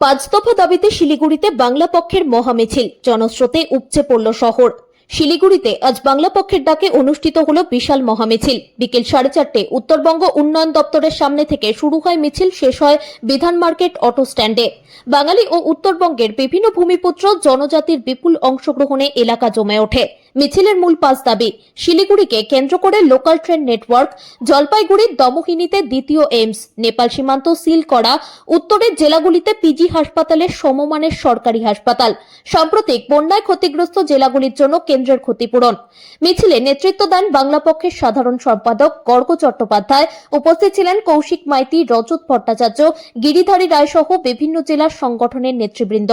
পাঁচ দফা দাবিতে শিলিগুড়িতে বাংলা পক্ষের মহামিছিল। জনস্রোতে উপচে পড়ল শহর। শিলিগুড়িতে আজ বাংলা পক্ষের ডাকে অনুষ্ঠিত হল বিশাল মহামিছিল। বিকেল সাড়ে চারটে উত্তরবঙ্গ উন্নয়ন দপ্তরের সামনে থেকে শুরু হয় মিছিল, শেষ হয় বিধান মার্কেট অটো স্ট্যান্ডে। বাঙালি ও উত্তরবঙ্গের বিভিন্ন ভূমিপুত্র জনজাতির বিপুল অংশগ্রহণে এলাকা জমে ওঠে। মিছিলের মূল পাঁচ দাবি, শিলিগুড়িকে কেন্দ্র করে লোকাল ট্রেন নেটওয়ার্ক জলপাইগুড়ির দমহিনীতে দ্বিতীয় এইমস, নেপাল সীমান্ত সিল করা, উত্তরের জেলাগুলিতে পিজি হাসপাতালের সমমানের সরকারি হাসপাতাল। সাম্প্রতিক বন্যায় ক্ষতিগ্রস্ত জেলাগুলির জন্য কেন্দ্রের ক্ষতিপূরণ। মিছিলে নেতৃত্ব দেন বাংলা পক্ষের সাধারণ সম্পাদক গর্গ চট্টোপাধ্যায়। উপস্থিত ছিলেন কৌশিক মাইতি, রজত ভট্টাচার্য, গিরিধারী রায় সহ বিভিন্ন জেলার সংগঠনের নেতৃবৃন্দ।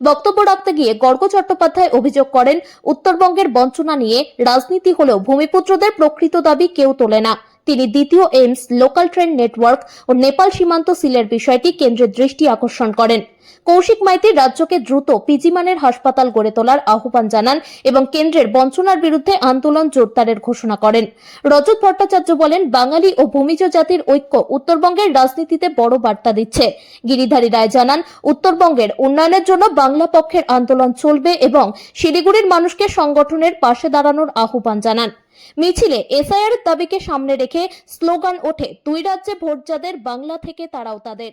বক্তব্য রাখতে গিয়ে গর্গ চট্টোপাধ্যায় অভিযোগ করেন, উত্তরবঙ্গের বঞ্চনা নিয়ে রাজনীতি হলেও ভূমিপুত্রদের প্রকৃত দাবি কেউ তোলে না। তিনি দ্বিতীয় এইমস, লোকাল ট্রেন নেটওয়ার্ক ও নেপাল সীমান্ত সিলের বিষয়টি কেন্দ্রের দৃষ্টি আকর্ষণ করেন। কৌশিক মাইতি রাজ্যকে দ্রুত পিজি মানের হাসপাতাল গড়ে তোলার আহ্বান জানান এবং কেন্দ্রের বঞ্চনার বিরুদ্ধে আন্দোলন জোরদারের ঘোষণা করেন। রজত ভট্টাচার্য বলেন, বাঙালি ও ভূমিজ জাতির ঐক্য উত্তরবঙ্গের রাজনীতিতে বড় বার্তা দিচ্ছে। গিরিধারী রায় জানান, উত্তরবঙ্গের উন্নয়নের জন্য বাংলা পক্ষের আন্দোলন চলবে এবং শিলিগুড়ির মানুষকে সংগঠনের পাশে দাঁড়ানোর আহ্বান জানান। মিছিলে এসআইআর দাবিকে সামনে রেখে স্লোগান ওঠে, দুই রাজ্যে ভোট যাদের বাংলা থেকে তারাও তাদের।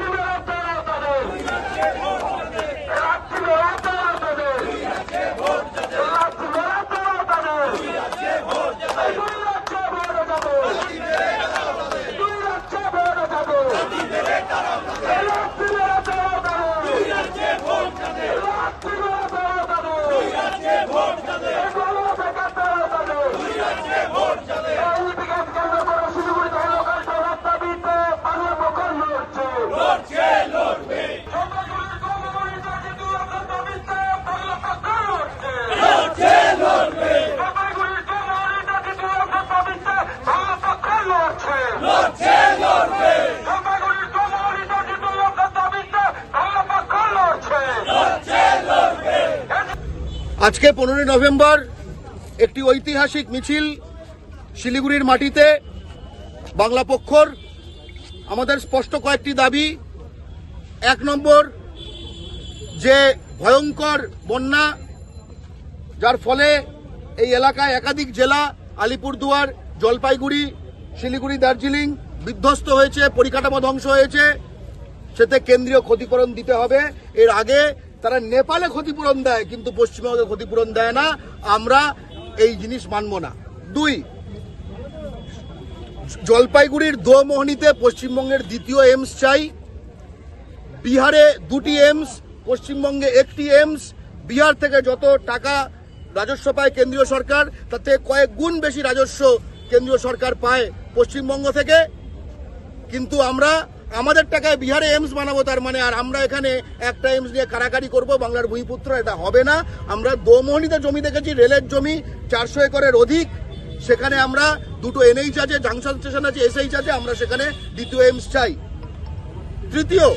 আজকে পনেরোই নভেম্বর একটি ঐতিহাসিক মিছিল শিলিগুড়ির মাটিতে বাংলা পক্ষর। আমাদের স্পষ্ট কয়েকটি দাবি। এক নম্বর, যে ভয়ঙ্কর বন্যা, যার ফলে এই এলাকায় একাধিক জেলা, আলিপুরদুয়ার, জলপাইগুড়ি, শিলিগুড়ি, দার্জিলিং বিধ্বস্ত হয়েছে, পরিকাঠামো ধ্বংস হয়েছে। সেতে কেন্দ্রীয় ক্ষতিপূরণ দিতে হবে। এর আগে তারা নেপালে ক্ষতিপূরণ দেয়, কিন্তু পশ্চিমবঙ্গে ক্ষতিপূরণ দেয় না। আমরা এই জিনিস মানব না। দুই, জলপাইগুড়ির দোমোহনীতে পশ্চিমবঙ্গের দ্বিতীয় এমস চাই। বিহারে দুটি এমস, পশ্চিমবঙ্গে একটি এমস। বিহার থেকে যত টাকা রাজস্ব পায় কেন্দ্রীয় সরকার, তাতে কয়েক গুণ বেশি রাজস্ব কেন্দ্রীয় সরকার পায় পশ্চিমবঙ্গ থেকে। কিন্তু আমরা আমাদের টাকায় বিহারে এমস বানাবো, তার মানে আর আমরা এখানে একটা এমস নিয়ে কারাকারি করব, বাংলার ভূমিপুত্র, এটা হবে না। আমরা দোমোহনীতে জমি দেখেছি, রেলের জমি, চারশো একরের অধিক। সেখানে আমরা দুটো এনএইচ আছে জাংশন স্টেশন আছে এসএইচ আছে, আমরা সেখানে দ্বিতীয় এমস চাই। তৃতীয়,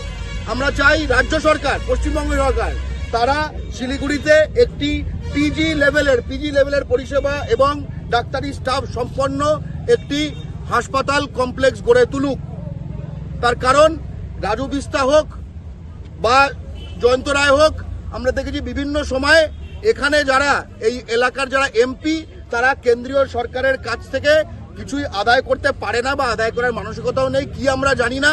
আমরা চাই রাজ্য সরকার, পশ্চিমবঙ্গ সরকার, তারা শিলিগুড়িতে একটি পিজি লেভেলের পিজি লেভেলের পরিষেবা এবং ডাক্তারি স্টাফ সম্পন্ন একটি হাসপাতাল কমপ্লেক্স গড়ে তুলুক। তার কারণ, রাজু বিস্তা হোক বা জয়ন্ত রায় হোক, আমরা দেখেছি বিভিন্ন সময়ে এখানে যারা, এই এলাকার যারা এমপি, তারা কেন্দ্রীয় সরকারের কাছ থেকে কিছুই আদায় করতে পারে না বা আদায় করার মানসিকতাও নেই, কি আমরা জানি না।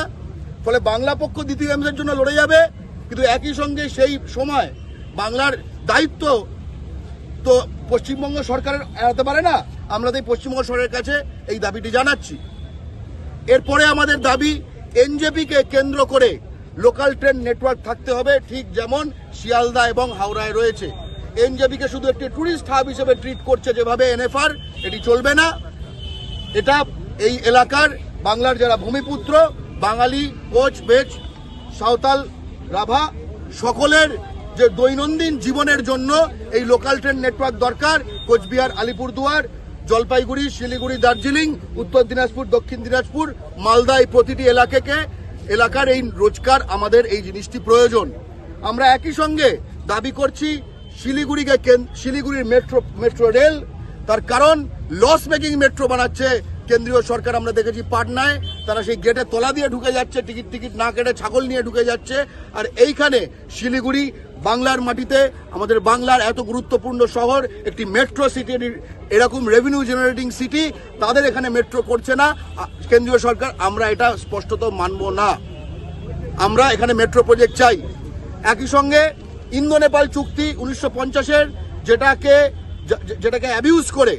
ফলে বাংলা পক্ষ দ্বিতীয় এমসের জন্য লড়ে যাবে, কিন্তু একই সঙ্গে সেই সময় বাংলার দায়িত্ব তো পশ্চিমবঙ্গ সরকারের এড়াতে পারে না, আমরা তাই পশ্চিমবঙ্গ সরকারের কাছে এই দাবিটি জানাচ্ছি। এরপরে আমাদের দাবি এনজেপিকে কেন্দ্র করে লোকাল ট্রেন নেটওয়ার্ক থাকতে হবে, ঠিক যেমন শিয়ালদা এবং হাওড়ায় রয়েছে। এনজেপিকে শুধু একটি ট্যুরিস্ট হাব হিসেবে ট্রিট করছে যেভাবে এনএফআর, এটি চলবে না। এটা এই এলাকার বাংলার যারা ভূমিপুত্র, বাঙালি, কোচ, বেচ, সাঁওতাল, রাভা, সকলের যে দৈনন্দিন জীবনের জন্য এই লোকাল ট্রেন নেটওয়ার্ক দরকার, কোচবিহার, আলিপুরদুয়ার জলপাইগুড়ি, শিলিগুড়ি, দার্জিলিং, উত্তর দিনাজপুর, দক্ষিণ দিনাজপুর মালদা এই প্রতিটি এলাকাকে এলাকার এই রোজগার আমাদের এই জিনিসটি প্রয়োজন। আমরা একই সঙ্গে দাবি করছি শিলিগুড়িকে শিলিগুড়ির মেট্রো মেট্রো রেল, তার কারণ লস মেকিং মেট্রো বানাচ্ছে কেন্দ্রীয় সরকার আমরা দেখেছি পাটনায়, তারা সেই গেটে তলা দিয়ে ঢুকে যাচ্ছে, টিকিট টিকিট না কেটে ছাগল নিয়ে ঢুকে যাচ্ছে। আর এইখানে শিলিগুড়ি, বাংলার মাটিতে আমাদের বাংলার এত গুরুত্বপূর্ণ শহর, একটি মেট্রো সিটি, এরকম রেভিনিউ জেনারেটিং সিটি তাদের এখানে মেট্রো করছে না। কেন্দ্রীয় সরকার, আমরা এটা স্পষ্টত মানব না। আমরা এখানে মেট্রো প্রজেক্ট চাই। একই সঙ্গে ইন্দো নেপাল চুক্তি উনিশশো পঞ্চাশের, যেটাকে যেটাকে অ্যাবিউজ করে,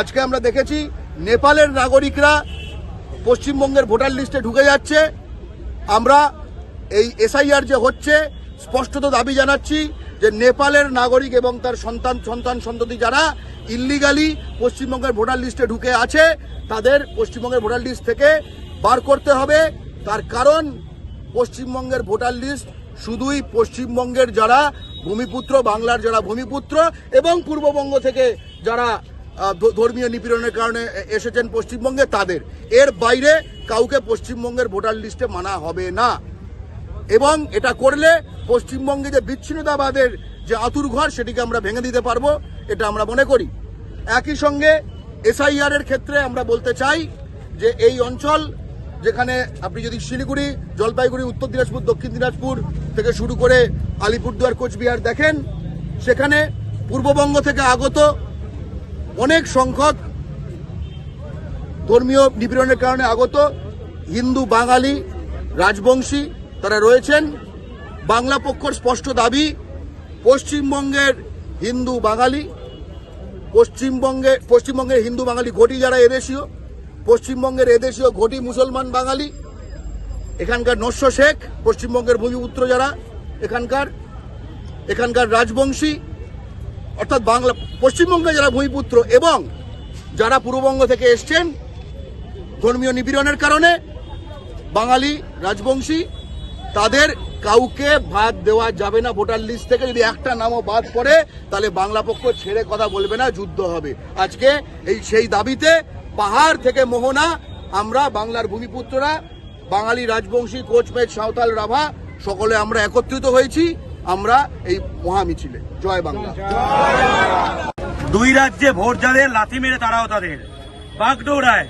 আজকে আমরা দেখেছি নেপালের নাগরিকরা পশ্চিমবঙ্গের ভোটার লিস্টে ঢুকে যাচ্ছে। আমরা এই এসআইআর যে হচ্ছে, স্পষ্টত দাবি জানাচ্ছি যে নেপালের নাগরিক এবং তার সন্তান সন্তান সন্ততি যারা ইল্লিগালি পশ্চিমবঙ্গের ভোটার লিস্টে ঢুকে আছে, তাদের পশ্চিমবঙ্গের ভোটার লিস্ট থেকে বার করতে হবে। তার কারণ, পশ্চিমবঙ্গের ভোটার লিস্ট শুধুই পশ্চিমবঙ্গের যারা ভূমিপুত্র, বাংলার যারা ভূমিপুত্র এবং পূর্ববঙ্গ থেকে যারা ধর্মীয় নিপীড়নের কারণে এসেছেন পশ্চিমবঙ্গে তাদের। এর বাইরে কাউকে পশ্চিমবঙ্গের ভোটার লিস্টে মানা হবে না। এবং এটা করলে পশ্চিমবঙ্গে যে বিচ্ছিন্নতাবাদের যে আতুর ঘর, সেটিকে আমরা ভেঙে দিতে পারব, এটা আমরা মনে করি। একই সঙ্গে এসআইআর এর ক্ষেত্রে আমরা বলতে চাই যে এই অঞ্চল যেখানে আপনি যদি শিলিগুড়ি, জলপাইগুড়ি, উত্তর দিনাজপুর, দক্ষিণ দিনাজপুর থেকে শুরু করে আলিপুরদুয়ার, কোচবিহার দেখেন, সেখানে পূর্ববঙ্গ থেকে আগত অনেক সংখ্যক ধর্মীয় নিপীড়নের কারণে আগত হিন্দু, বাঙালি, রাজবংশী তারা রয়েছেন। বাংলা পক্ষর স্পষ্ট দাবি, পশ্চিমবঙ্গের হিন্দু, বাঙালি পশ্চিমবঙ্গে পশ্চিমবঙ্গের হিন্দু, বাঙালি ঘটি যারা এদেশীয়, পশ্চিমবঙ্গের এদেশীয় ঘটি মুসলমান, বাঙালি, এখানকার নস্য শেখ, পশ্চিমবঙ্গের ভূমিপুত্র যারা, এখানকার এখানকার রাজবংশী অর্থাৎ বাংলা পশ্চিমবঙ্গে যারা ভূমিপুত্র এবং যারা পূর্ববঙ্গ থেকে এসছেন, ধর্মীয় নিপীড়নের কারণে বাঙালি রাজবংশী, তাদের কাউকে বাদ দেওয়া যাবে না ভোটার লিস্ট থেকে। যদি একটা নামও বাদ পড়ে, তাহলে বাংলা পক্ষ ছেড়ে কথা বলবে না, যুদ্ধ হবে। আজকে এই সেই দাবিতে পাহাড় থেকে মোহনা, আমরা বাংলার ভূমিপুত্ররা, বাঙালি রাজবংশী কোচমেট সাঁওতাল রাভা, সকলে আমরা একত্রিত হয়েছি। আমরা এই মহামিছিলে। জয় বাংলা। দুই রাজ্যে ভোট যাদের লাথি মেরে তারাও তাদের। বাগডোরায়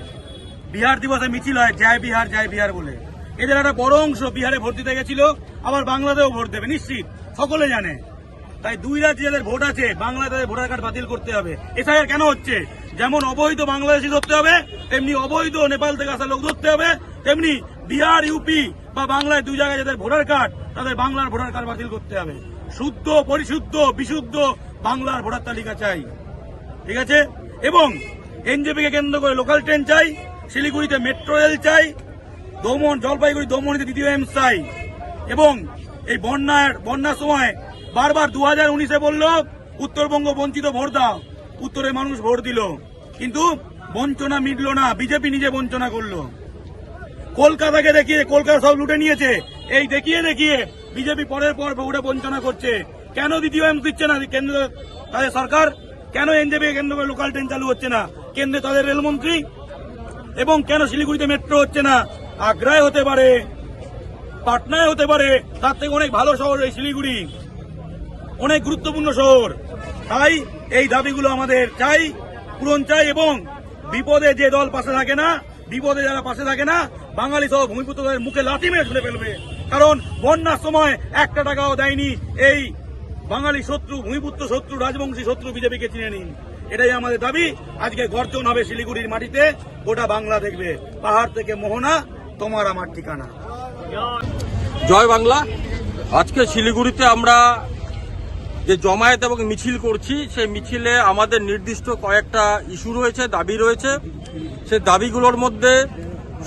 বিহার দিবসে মিছিল হয়, জয় বিহার জয় বিহার বলে। এদের একটা বড় অংশ বিহারে ভোট দিতে গেছিল, আবার বাংলাতেও ভোট দেবে, নিশ্চিত। সকলে জানে। তাই দুই রাজ্যে যাদের ভোট আছে বাংলায় তাদের ভোটার কার্ড বাতিল করতে হবে। এসআইআর কেন হচ্ছে? যেমন অবৈধ বাংলাদেশি ধরতে হবে, তেমনি অবৈধ নেপাল থেকে আসা লোক ধরতে হবে, তেমনি বিহার, ইউপি বা বাংলায় দু জায়গায় যাদের ভোটার কার্ড, তাদের বাংলার ভোটার কার্ড বাতিল করতে হবে। শুদ্ধ, পরিশুদ্ধ, বিশুদ্ধ বাংলার ভোটার তালিকা চাই। ঠিক আছে? এবং এনজেপি কে কেন্দ্র করে লোকাল ট্রেন চাই, শিলিগুড়িতে মেট্রো রেল চাই, দমন, জলপাইগুড়ি, দমনিতে দ্বিতীয় এমস চাই। এবং এই বন্যার বন্যার সময় বারবার দু হাজার উনিশে বলল, উত্তরবঙ্গ বঞ্চিত ভোট দাও। উত্তরে মানুষ ভোট দিল। কিন্তু বঞ্চনা মিটল না, বিজেপি নিজে বঞ্চনা করল। কলকাতাকে দেখিয়ে, কলকাতা সব লুটে নিয়েছে। এই দেখিয়ে দেখিয়ে বিজেপি পরের পর ভোটে বঞ্চনা করছে। কেন দ্বিতীয় এমস দিচ্ছে না কেন্দ্র তাদের সরকার? কেন এনজেপি কেন্দ্র করে লোকাল ট্রেন চালু হচ্ছে না? কেন্দ্রে তাদের রেলমন্ত্রী? এবং কেন শিলিগুড়িতে মেট্রো হচ্ছে না? আগ্রায় হতে পারে, পাটনায় হতে পারে, তার থেকে অনেক ভালো শহর এই শিলিগুড়ি। অনেক গুরুত্বপূর্ণ শহর। তাই এই দাবিগুলো আমাদের চাই, পূরণ চাই এবং বিপদে যে দল পাশে থাকে না, বিপদে যারা পাশে থাকে না বাঙালি সহ ভূমিপুত্রদের মুখে লাথি মেরে ঝুলে ফেলবে। কারণ বন্যার সময় একটা টাকাও দেয়নি এই বাঙালি শত্রু, ভূমিপুত্র শত্রু, রাজবংশী শত্রু বিজেপিকে চিনে নিন। এটাই আমাদের দাবি। আজকে গর্জন হবে শিলিগুড়ির মাটিতে, গোটা বাংলা দেখবে। পাহাড় থেকে মোহনা, তোমার আমার ঠিকানা। জয় বাংলা। আজকে শিলিগুড়িতে আমরা যে জমায়েত এবং মিছিল করছি, সেই মিছিলে আমাদের নির্দিষ্ট কয়েকটা ইস্যু রয়েছে, দাবি রয়েছে। সেই দাবিগুলোর মধ্যে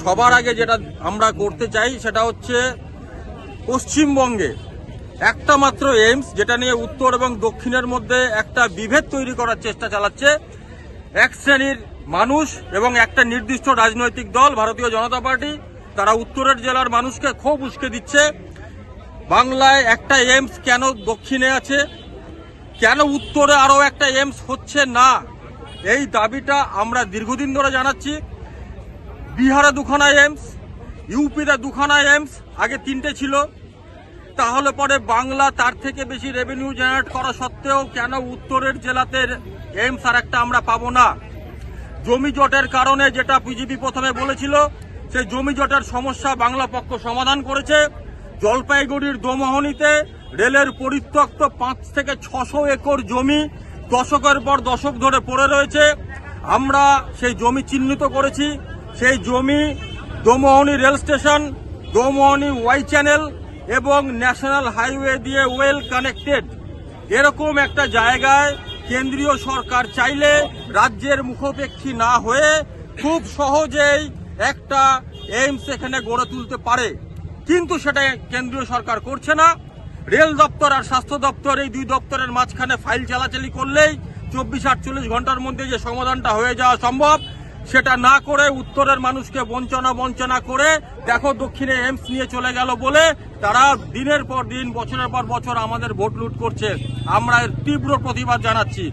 সবার আগে যেটা আমরা করতে চাই সেটা হচ্ছে পশ্চিমবঙ্গে একটা মাত্র এইমস যেটা নিয়ে উত্তর এবং দক্ষিণের মধ্যে একটা বিভেদ তৈরি করার চেষ্টা চালাচ্ছে। এক শ্রেণির মানুষ এবং একটা নির্দিষ্ট রাজনৈতিক দল, ভারতীয় জনতা পার্টি, তারা উত্তরের জেলার মানুষকে খুব উস্কে দিচ্ছে। বাংলায় একটা এইমস কেন দক্ষিণে আছে? কেন উত্তরে আরও একটা এইমস হচ্ছে না? এই দাবিটা আমরা দীর্ঘদিন ধরে জানাচ্ছি। বিহারে দুখানা এইমস ইউপিতে দুখানা এইমস আগে তিনটে ছিল। তাহলে পরে বাংলা তার থেকে বেশি রেভিনিউ জেনারেট করা সত্ত্বেও কেন উত্তরের জেলাতে এইমস আর একটা আমরা পাবো না? জমি জটের কারণে যেটা বিজেপি প্রথমে বলেছিল সেই জমি জটের সমস্যা বাংলা পক্ষ সমাধান করেছে। জলপাইগুড়ির দোমোহনীতে রেলের পরিত্যক্ত পাঁচ থেকে ছশো একর জমি দশকের পর দশক ধরে পড়ে রয়েছে। আমরা সেই জমি চিহ্নিত করেছি। সেই জমি Domohani rail station, Domohani Y channel এবং ন্যাশনাল হাইওয়ে দিয়ে ওয়েল কানেক্টেড। এরকম একটা জায়গায় কেন্দ্রীয় সরকার চাইলে রাজ্যের মুখোপেক্ষী না হয়ে খুব সহজেই একটা এইমস এখানে গড়ে তুলতে পারে। কিন্তু সেটা কেন্দ্রীয় সরকার করছে না। রেল দপ্তর আর স্বাস্থ্য দপ্তর এই দুই দপ্তরের মাঝখানে ফাইল চালাচালি করলেই চব্বিশ আটচল্লিশ ঘণ্টার মধ্যে যে সমাধানটা হয়ে যাওয়া সম্ভব সেটা না করে উত্তরের মানুষকে বঞ্চনা বঞ্চনা করে দেখো দক্ষিণে এমস নিয়ে চলে গেল বলে তারা দিনের পর দিন, বছরের পর বছর আমাদের ভোট লুট করছে। আমরা এর তীব্র প্রতিবাদ জানাচ্ছি।